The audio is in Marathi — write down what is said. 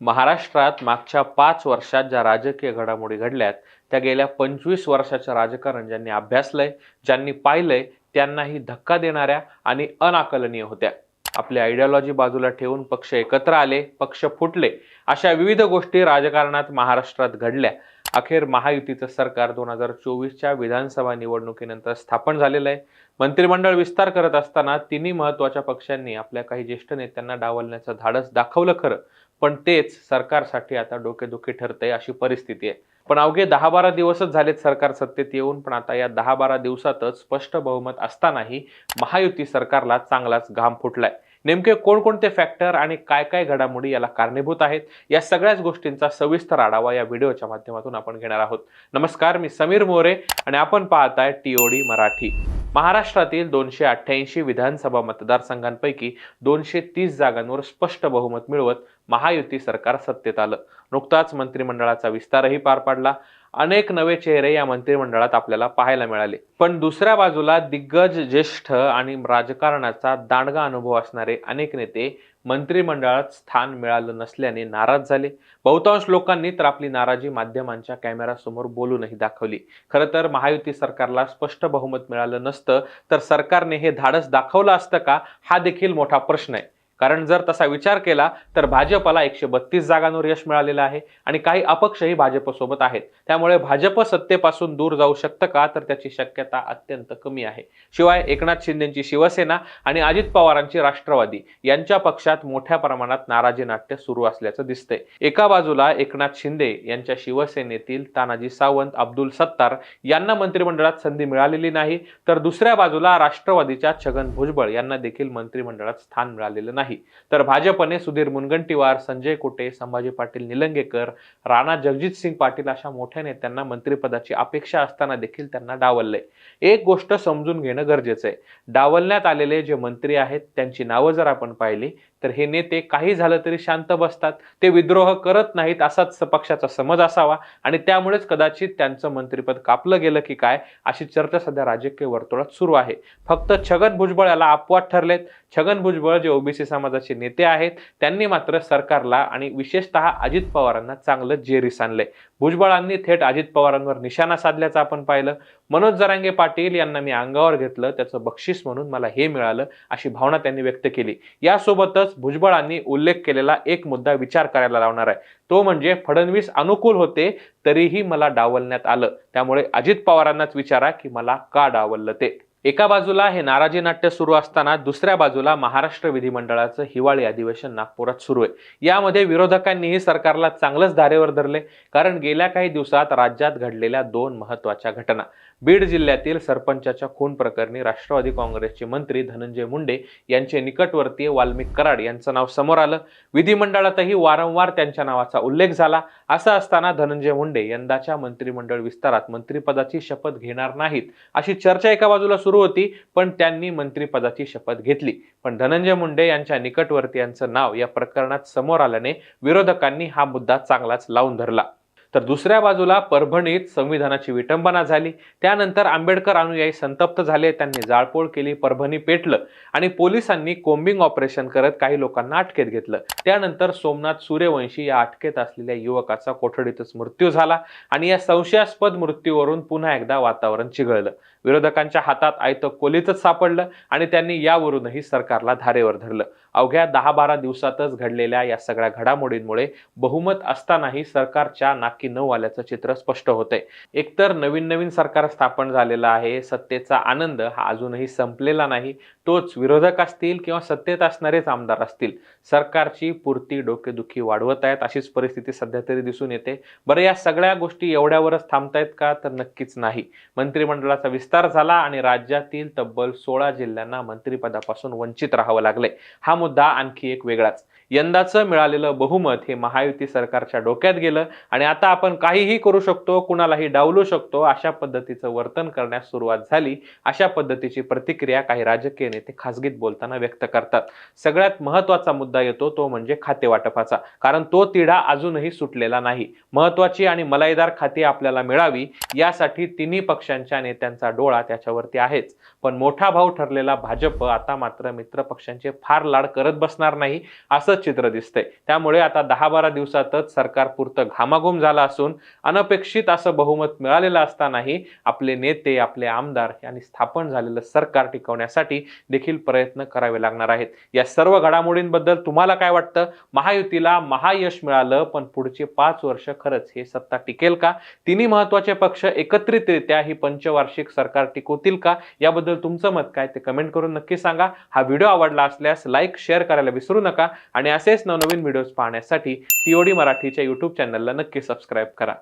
महाराष्ट्रात मागच्या पाच वर्षात ज्या राजकीय घडामोडी घडल्यात त्या गेल्या पंचवीस वर्षाच्या राजकारण ज्यांनी अभ्यासलंय ज्यांनी पाहिलंय त्यांनाही धक्का देणाऱ्या आणि अनाकलनीय होत्या. आपली आयडियॉलॉजी बाजूला ठेवून पक्ष एकत्र आले पक्ष फुटले अशा विविध गोष्टी राजकारणात महाराष्ट्रात घडल्या. अखेर महायुतीचं सरकार दोन हजार चोवीसच्या विधानसभा निवडणुकीनंतर स्थापन झालेलं आहे. मंत्रिमंडळ विस्तार करत असताना तिन्ही महत्त्वाच्या पक्षांनी आपल्या काही ज्येष्ठ नेत्यांना डावलण्याचं धाडस दाखवलं खरं. पण तेच सरकारसाठी आता डोकेदुखी ठरतंय अशी परिस्थिती आहे. पण अवघे दहा बारा दिवसच झालेत सरकार सत्तेत येऊन पण आता या दहा बारा दिवसातच स्पष्ट बहुमत असतानाही महायुती सरकारला चांगलाच घाम फुटलाय. नेमके कोणकोणते फॅक्टर आणि काय काय घडामोडी याला कारणीभूत आहेत या सगळ्याच गोष्टींचा सविस्तर आढावा या व्हिडिओच्या माध्यमातून आपण घेणार आहोत. नमस्कार मी समीर मोरे आणि आपण पाहताय टीओडी मराठी. महाराष्ट्रातील दोनशे अठ्ठ्याऐंशी विधानसभा मतदारसंघांपैकी दोनशे तीस जागांवर स्पष्ट बहुमत मिळवत महायुती सरकार सत्तेत आलं. नुकताच मंत्रिमंडळाचा विस्तारही पार पाडला. अनेक नवे चेहरे या मंत्रिमंडळात आपल्याला पाहायला मिळाले. पण दुसऱ्या बाजूला दिग्गज ज्येष्ठ आणि राजकारणाचा दांडगा अनुभव असणारे अनेक नेते मंत्रिमंडळात स्थान मिळालं नसल्याने नाराज झाले. बहुतांश लोकांनी तर आपली नाराजी माध्यमांच्या कॅमेरासमोर बोलूनही दाखवली. खरं तर महायुती सरकारला स्पष्ट बहुमत मिळालं नसतं. तर सरकारने हे धाडस दाखवलं असतं का? हा देखील मोठा प्रश्न आहे. कारण जर तसा विचार केला तर भाजपला एकशे बत्तीस जागांवर यश मिळालेलं आहे आणि काही अपक्षही भाजपसोबत आहेत. त्यामुळे भाजप सत्तेपासून दूर जाऊ शकतं का? तर त्याची शक्यता अत्यंत कमी आहे. शिवाय एकनाथ शिंदेची शिवसेना आणि अजित पवारांची राष्ट्रवादी यांच्या पक्षात मोठ्या प्रमाणात नाराजी नाट्य सुरू असल्याचं दिसतंय. एका बाजूला एकनाथ शिंदे यांच्या शिवसेनेतील तानाजी सावंत अब्दुल सत्तार यांना मंत्रिमंडळात संधी मिळालेली नाही तर दुसऱ्या बाजूला राष्ट्रवादीच्या छगन भुजबळ यांना देखील मंत्रिमंडळात स्थान मिळालेलं नाही. तर भाजपने सुधीर मुनगंटीवार संजय कुटे संभाजी पाटील निलंगेकर राणा जगजित सिंग पाटील अशा मोठ्या नेत्यांना मंत्रिपदाची अपेक्षा असताना देखील त्यांना डावलले. एक गोष्ट समजून घेणं गरजेचं आहे. डावलण्यात आलेले जे मंत्री आहेत त्यांची नावं जर आपण पाहिली तर हे नेते काही झालं तरी शांत बसतात. ते विद्रोह करत नाहीत असाच पक्षाचा समज असावा. आणि त्यामुळेच कदाचित त्यांचं मंत्रिपद कापलं गेलं की काय अशी चर्चा सध्या राजकीय वर्तुळात सुरू आहे. फक्त छगन भुजबळ याला अपवाद ठरलेत. छगन भुजबळ जे ओबीसी समाजाचे नेते आहेत त्यांनी मात्र सरकारला आणि विशेषतः अजित पवारांना चांगलं जेरीस आणलंय. भुजबळांनी थेट अजित पवारांवर निशाणा साधल्याचं आपण पाहिलं. मनोज जरांगे पाटील यांना मी अंगावर घेतलं. त्याचं बक्षीस म्हणून मला हे मिळालं अशी भावना त्यांनी व्यक्त केली. यासोबतच भुजबळांनी उल्लेख केलेला एक मुद्दा विचार करायला लावणार आहे. तो म्हणजे फडणवीस अनुकूल होते तरीही मला डावलण्यात आलं. त्यामुळे अजित पवारांनाच विचारा की मला का डावललं ते. एका बाजूला हे नाराजी नाट्य सुरू असताना दुसऱ्या बाजूला महाराष्ट्र विधिमंडळाचं हिवाळी अधिवेशन नागपुरात सुरू आहे. यामध्ये विरोधकांनीही सरकारला चांगलंच धारेवर धरले कारण गेल्या काही दिवसात राज्यात घडलेल्या दोन महत्त्वाच्या घटना. बीड जिल्ह्यातील सरपंचाच्या खून प्रकरणी राष्ट्रवादी काँग्रेसचे मंत्री धनंजय मुंडे यांचे निकटवर्तीय वाल्मिक कराड यांचं नाव समोर आलं. विधिमंडळातही वारंवार त्यांच्या नावाचा उल्लेख झाला. असं असताना धनंजय मुंडे यंदाच्या मंत्रिमंडळ विस्तारात मंत्रिपदाची शपथ घेणार नाहीत अशी चर्चा एका बाजूला सुरू होती पण त्यांनी मंत्रिपदाची शपथ घेतली. पण धनंजय मुंडे यांच्या निकटवर्तीयांचं नाव या प्रकरणात समोर आल्याने विरोधकांनी हा मुद्दा चांगलाच लावून धरला. तर दुसऱ्या बाजूला परभणीत संविधानाची विटंबना झाली. त्यानंतर आंबेडकर अनुयायी संतप्त झाले. त्यांनी जाळपोळ केली परभणी पेटलं आणि पोलिसांनी कोम्बिंग ऑपरेशन करत काही लोकांना अटकेत घेतलं. त्यानंतर सोमनाथ सूर्यवंशी या अटकेत असलेल्या युवकाचा कोठडीतच मृत्यू झाला आणि या संशयास्पद मृत्यूवरून पुन्हा एकदा वातावरण चिघळलं. विरोधकांच्या हातात आयतं कोलीतच सापडलं आणि त्यांनी यावरूनही सरकारला धारेवर धरलं. अवघ्या दहा बारा दिवसातच घडलेल्या या सगळ्या घडामोडींमुळे बहुमत असतानाही सरकारच्या नाकी नऊ आल्याचं चित्र स्पष्ट होतंय. एकतर नवीन नवीन सरकार स्थापन झालेलं आहे सत्तेचा आनंद हा अजूनही संपलेला नाही तोच विरोधक असतील किंवा सत्तेत असणारेच आमदार असतील सरकारची पुरती डोकेदुखी वाढवत आहेत अशीच परिस्थिती सध्या तरी दिसून येते. बरं या सगळ्या गोष्टी एवढ्यावरच थांबतायत का? तर नक्कीच नाही. मंत्रिमंडळाचा विस्तार झाला आणि राज्यातील तब्बल सोळा जिल्ह्यांना मंत्रिपदापासून वंचित राहावं लागलंय हा मुद्दा आणखी एक वेगळाच. यंदाचं मिळालेलं बहुमत हे महायुती सरकारच्या डोक्यात गेलं आणि आता आपण काहीही करू शकतो कुणालाही डावलू शकतो अशा पद्धतीचं वर्तन करण्यास सुरुवात झाली. अशा पद्धतीची प्रतिक्रिया काही राजकीय नेते खासगीत बोलताना व्यक्त करतात. सगळ्यात महत्त्वाचा मुद्दा येतो तो म्हणजे खाते वाटपाचा. कारण तो तिढा अजूनही सुटलेला नाही. महत्वाची आणि मलाईदार खाती आपल्याला मिळावी यासाठी तिन्ही पक्षांच्या नेत्यांचा डोळा त्याच्यावरती आहेच. पण मोठा भाऊ ठरलेला भाजप आता मात्र मित्र पक्षांचे फार लाड करत बसणार नाही असं असंच चित्र दिसतंय. त्यामुळे आता दहा बारा दिवसातच सरकार पुरतं घामाघूम झालं असून अनपेक्षित असं बहुमत मिळालेलं असतानाही आपले नेते आपले आमदार आणि स्थापन झालेलं सरकार टिकवण्यासाठी देखील प्रयत्न करावे लागणार आहेत. या सर्व घडामोडींबद्दल तुम्हाला काय वाटतं? महायुतीला महायश मिळालं पण पुढचे पाच वर्ष खरंच हे सत्ता टिकेल का? तिन्ही महत्त्वाचे पक्ष एकत्रितरित्या ही पंचवार्षिक सरकार टिकवतील का? याबद्दल तुमचं मत काय? ते कमेंट करून नक्की सांगा. हा व्हिडिओ आवडला असल्यास लाईक शेअर करायला विसरू नका आणि आणि असेच नवनवीन व्हिडिओज पाहण्यासाठी टीओडी मराठीच्या यूट्यूब चॅनलला नक्की सबस्क्राईब करा.